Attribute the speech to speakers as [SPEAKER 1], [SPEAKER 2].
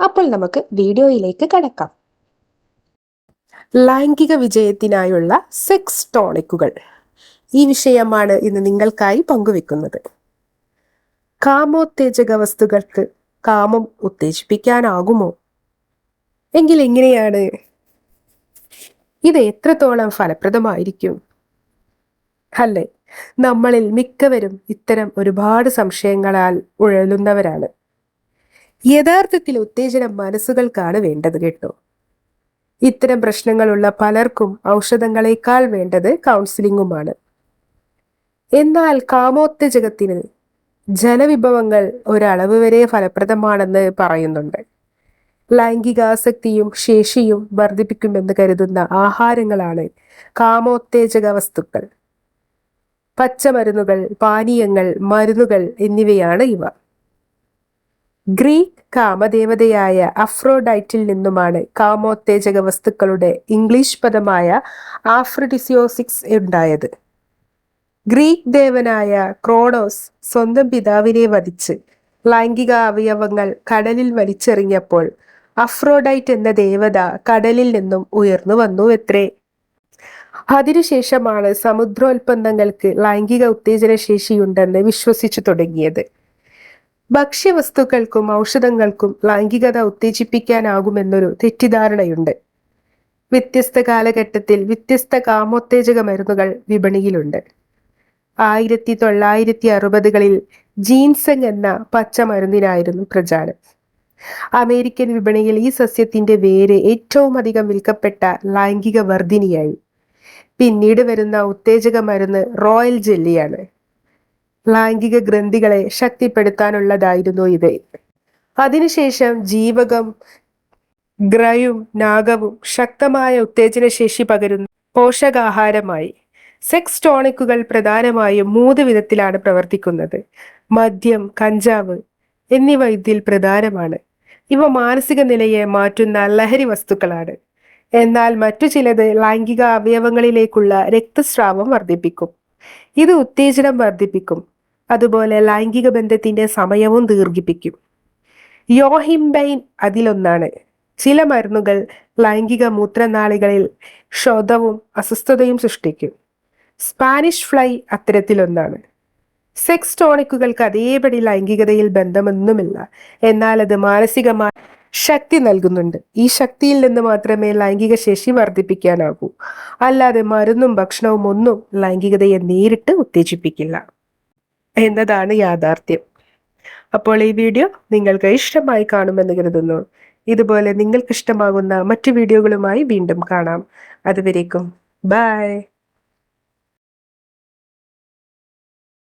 [SPEAKER 1] അപ്പോൾ നമുക്ക് വീഡിയോയിലേക്ക് കടക്കാം.
[SPEAKER 2] ലൈംഗിക വിജയത്തിനായുള്ള സെക്സ് ടോണിക്കുകൾ ഈ വിഷയമാണ് ഇന്ന് നിങ്ങൾക്കായി പങ്കുവെക്കുന്നത്. കാമോത്തേജക വസ്തുക്കൾക്ക് കാമം ഉത്തേജിപ്പിക്കാനാകുമോ? എങ്കിൽ എങ്ങനെയാണ്? ഇത് എത്രത്തോളം ഫലപ്രദമായിരിക്കും? അല്ലേ? നമ്മളിൽ മിക്കവരും ഇത്തരം ഒരുപാട് സംശയങ്ങളാൽ ഉഴലുന്നവരാണ്. യഥാർത്ഥത്തിൽ ഉത്തേജനം മനസ്സുകൾക്കാണ് വേണ്ടത് കേട്ടോ. ഇത്തരം പ്രശ്നങ്ങളുള്ള പലർക്കും ഔഷധങ്ങളെക്കാൾ വേണ്ടത് കൗൺസിലിംഗുമാണ് എന്നാൽ കാമോത്തേജകത്തിന് ജലവിഭവങ്ങൾ ഒരളവ് വരെ ഫലപ്രദമാണെന്ന് പറയുന്നുണ്ട്. ലൈംഗികാസക്തിയും ശേഷിയും വർദ്ധിപ്പിക്കുമെന്ന് കരുതുന്ന ആഹാരങ്ങളാണ് കാമോത്തേജക വസ്തുക്കൾ പച്ചമരുന്നുകൾ പാനീയങ്ങൾ മരുന്നുകൾ എന്നിവയാണ് ഇവ. ഗ്രീക്ക് കാമദേവതയായ അഫ്രോഡൈറ്റിൽ നിന്നുമാണ് കാമോത്തേജക വസ്തുക്കളുടെ ഇംഗ്ലീഷ് പദമായ ആഫ്രഡിസിയോസിക്സ് ഉണ്ടായത്. ഗ്രീക്ക് ദേവനായ ക്രോണോസ് സ്വന്തം പിതാവിനെ വധിച്ച് ലൈംഗിക അവയവങ്ങൾ കടലിൽ വലിച്ചെറിഞ്ഞപ്പോൾ അഫ്രോഡൈറ്റ് എന്ന ദേവത കടലിൽ നിന്നും ഉയർന്നു വന്നു എത്രേ. അതിനുശേഷമാണ് സമുദ്രോൽപ്പന്നങ്ങൾക്ക് ലൈംഗിക ഉത്തേജന ശേഷിയുണ്ടെന്ന് വിശ്വസിച്ചു തുടങ്ങിയത്. ഭക്ഷ്യവസ്തുക്കൾക്കും ഔഷധങ്ങൾക്കും ലൈംഗികത ഉത്തേജിപ്പിക്കാനാകുമെന്നൊരു തെറ്റിദ്ധാരണയുണ്ട്. വ്യത്യസ്ത കാലഘട്ടത്തിൽ വ്യത്യസ്ത കാമോത്തേജക മരുന്നുകൾ വിപണിയിലുണ്ട്. ആയിരത്തി തൊള്ളായിരത്തി അറുപതുകളിൽ ജീൻസങ് എന്ന പച്ചമരുന്നിനായിരുന്നു പ്രചാരം. അമേരിക്കൻ വിപണിയിൽ ഈ സസ്യത്തിന്റെ വേര് ഏറ്റവും അധികം വിൽക്കപ്പെട്ട ലൈംഗിക വർദ്ധിനിയായി പിന്നീട് വരുന്ന ഉത്തേജക മരുന്ന് റോയൽ ജെല്ലിയാണ്. ലൈംഗിക ഗ്രന്ഥികളെ ശക്തിപ്പെടുത്താനുള്ളതായിരുന്നു ഇത്. അതിനുശേഷം ജീവകം ഗ്രയും നാഗവും ശക്തമായ ഉത്തേജന ശേഷി പകരുന്ന പോഷകാഹാരമായി. സെക്സ് ടോണിക്കുകൾ പ്രധാനമായും മൂന്ന് വിധത്തിലാണ് പ്രവർത്തിക്കുന്നത്. മദ്യം കഞ്ചാവ് എന്നിവ ഇതിൽ പ്രധാനമാണ്. ഇവ മാനസിക നിലയെ മാറ്റുന്ന ലഹരി വസ്തുക്കളാണ്. എന്നാൽ മറ്റു ചിലത് ലൈംഗിക അവയവങ്ങളിലേക്കുള്ള രക്തസ്രാവം വർദ്ധിപ്പിക്കും. ഇത് ഉത്തേജനം വർദ്ധിപ്പിക്കും. അതുപോലെ ലൈംഗിക ബന്ധത്തിന്റെ സമയവും ദീർഘിപ്പിക്കും. യോഹിംബൈൻ അതിലൊന്നാണ്. ചില മരുന്നുകൾ ലൈംഗിക മൂത്രനാളികളിൽ ക്ഷോധവും അസ്വസ്ഥതയും സൃഷ്ടിക്കും. സ്പാനിഷ് ഫ്ലൈ അത്തരത്തിലൊന്നാണ്. സെക്സ് ടോണിക്കുകൾക്ക് അതേപടി ലൈംഗികതയിൽ ബന്ധമൊന്നുമില്ല. എന്നാൽ അത് മാനസികമായ ശക്തി നൽകുന്നുണ്ട്. ഈ ശക്തിയിൽ നിന്ന് മാത്രമേ ലൈംഗിക ശേഷി വർദ്ധിപ്പിക്കാനാകൂ. അല്ലാതെ മരുന്നും ഭക്ഷണവും ഒന്നും ലൈംഗികതയെ നേരിട്ട് ഉത്തേജിപ്പിക്കില്ല. എന്നതാണ് യാഥാർത്ഥ്യം. അപ്പോൾ ഈ വീഡിയോ നിങ്ങൾക്ക് ഇഷ്ടമായി കാണുമെന്ന് കരുതുന്നു. ഇതുപോലെ നിങ്ങൾക്ക് ഇഷ്ടമാകുന്ന മറ്റു വീഡിയോകളുമായി വീണ്ടും കാണാം. അതുവരേക്കും. ബൈ.